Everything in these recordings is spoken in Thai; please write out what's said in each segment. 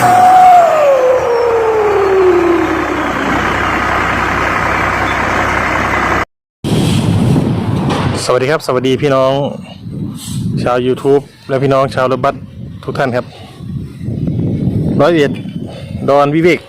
สวัสดีครับ สวัสดีพี่น้องชาว YouTube และพี่น้องชาวรถบัสทุกท่านครับร้อยเอ็ดดอนวิเวก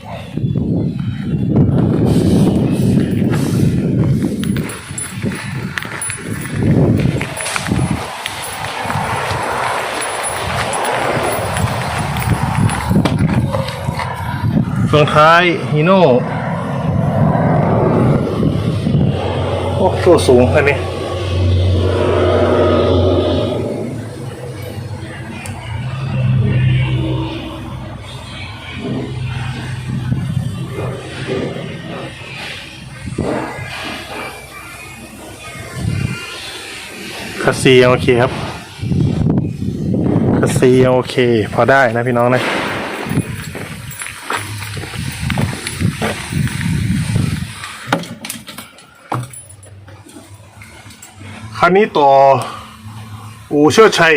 เฟืองท้ายฮีโน่โอ้ตัวสูงอันนี้คัสซียังโอเคครับคัสซียังโอเค พอได้นะพี่น้องนะ คันนี้ต่ออูเชิดชัย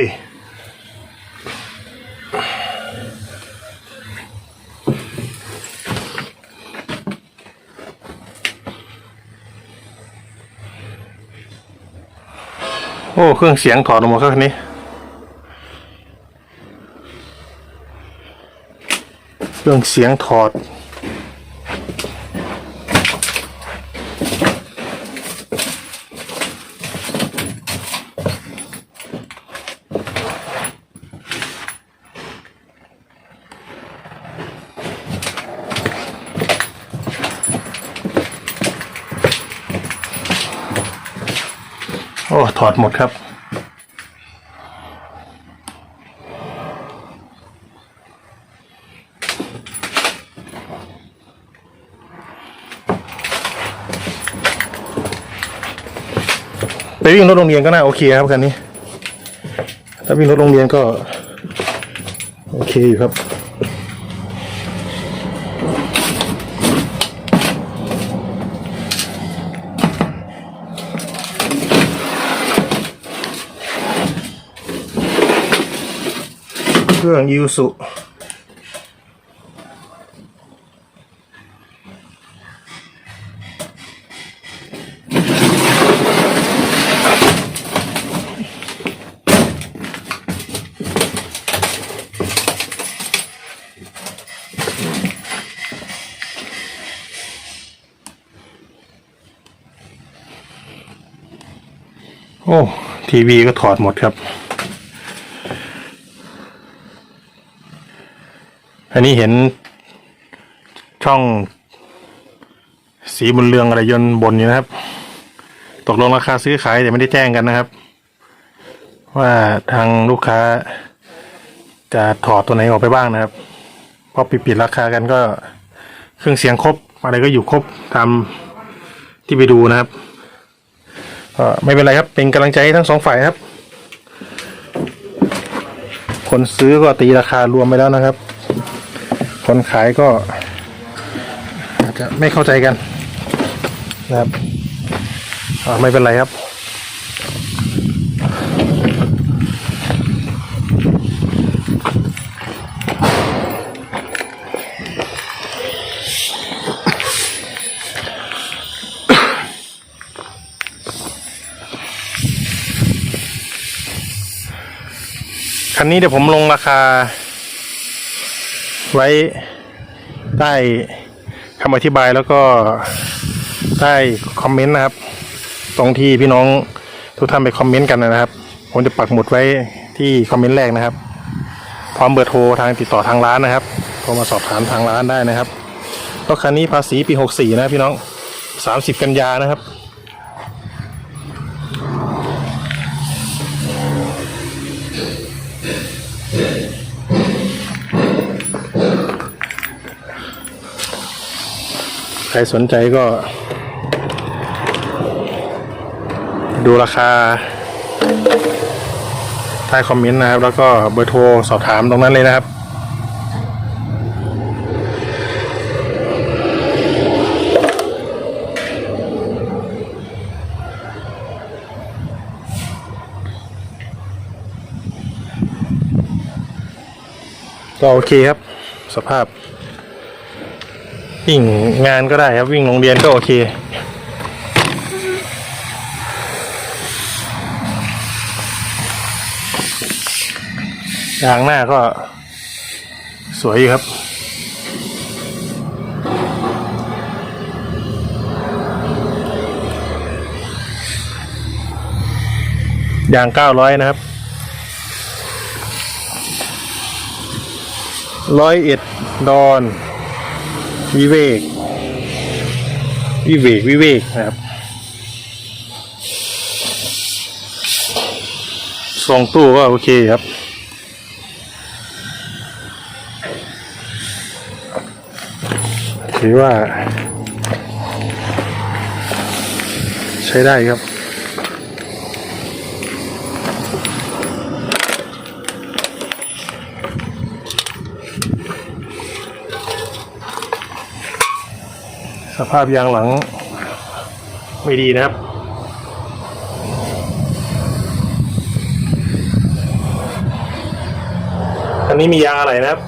โอ้ เครื่องเสียงถอดออกมดครับคันนี้ เครื่องเสียงถอด โอ้ถอดหมดครับ ไปวิ่งรถโรงเรียนก็น่าโอเคครับคันนี้ ถ้าวิ่งรถโรงเรียนก็ โอเคอยู่ครับ เครื่องยูสุโอ้ ทีวีก็ถอดหมดครับ อันนี้เห็นช่อง สีบุญเรืองอะไรยนต์บนอยู่นะครับ ตกลงราคาซื้อขายแต่ไม่ได้แจ้งกันนะครับ ว่าทางลูกค้าจะถอดตัวไหนออกไปบ้างนะครับพอปิดปิดราคากันก็เครื่องเสียงครบ อะไรก็อยู่ครบตามที่ไปดูนะครับก็ไม่เป็นไรครับ เป็นกำลังใจให้ทั้งสองฝ่ายครับ คนซื้อก็ตีราคารวมไปแล้วนะครับ คนขายก็อาจจะไม่เข้าใจกันนะครับไม่เป็นไรครับ คันนี้เดี๋ยวผมลงราคา ไว้ใต้คำอธิบายแล้วก็ใต้คอมเมนต์นะครับ ตรงที่พี่น้องทุกท่านไปคอมเมนต์กันนะครับ ผมจะปักหมุดไว้ที่คอมเมนต์แรกนะครับ พร้อมเบอร์โทรทางติดต่อทางร้านนะครับโทรมาสอบถามทางร้านได้นะครับรถคันนี้ภาษีปี 64 นะพี่น้อง 30 กันยานะครับ ครสนใจก็ ดูราคาใต้คอมเมนต์นะครับ แล้วก็เบอร์โทรสอบถามตรงนั้นเลยนะครับก็โอเคครับ สภาพ วิ่งงานก็ได้ครับวิ่งโรงเรียนก็โอเค ทางหน้าก็สวยครับยางเก้าร้อยนะครับร้อยเอ็ดดอน วิเวก วิเวก วิเวกนะครับทรงตู้ก็โอเคครับ ถือว่า ใช้ได้ครับ ภาพยางหลัง ไม่ดีนะครับ อันนี้มียางอะไรนะครับ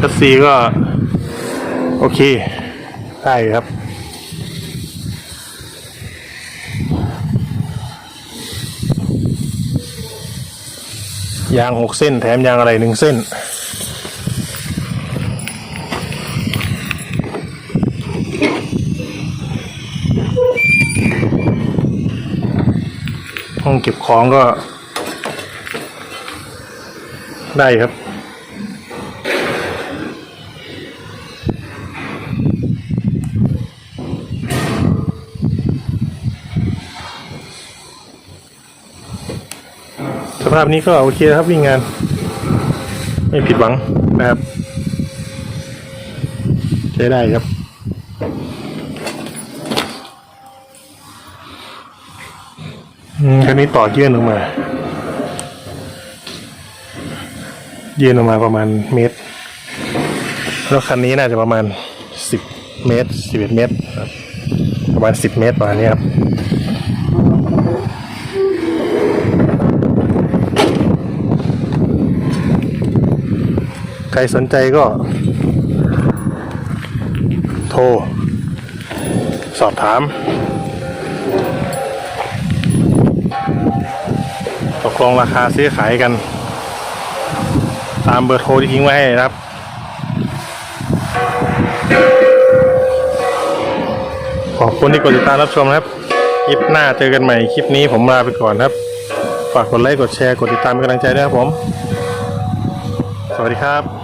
คัสซีก็ โอเค ได้ครับ ยางหกเส้นแถมยางอะไรหนึ่งเส้น ห้องเก็บของก็ ได้ครับ ภาพนี้ก็โอเคครับวิ่งงาน ไม่ผิดหวังนะครับ ใช้ได้ครับคันนี้ต่อเยื่นออกมา เยื่นออกมาประมาณเมตร แล้วคันนี้น่าจะประมาณสิบเมตรสิบเอ็ดเมตร ประมาณสิบเมตรประมาณนี้ครับ ใครสนใจก็ โทร สอบถามตกลงราคาซื้อขายกัน ตามเบอร์โทรที่ทิ้งไว้ให้นะครับ ขอบคุณที่กดติดตามรับชมครับ คลิปหน้าเจอกันใหม่ คลิปนี้ผมลาไปก่อนครับ ฝากกดไลค์ กดแชร์ กดติดตามเป็นกำลังใจด้วยครับผม สวัสดีครับ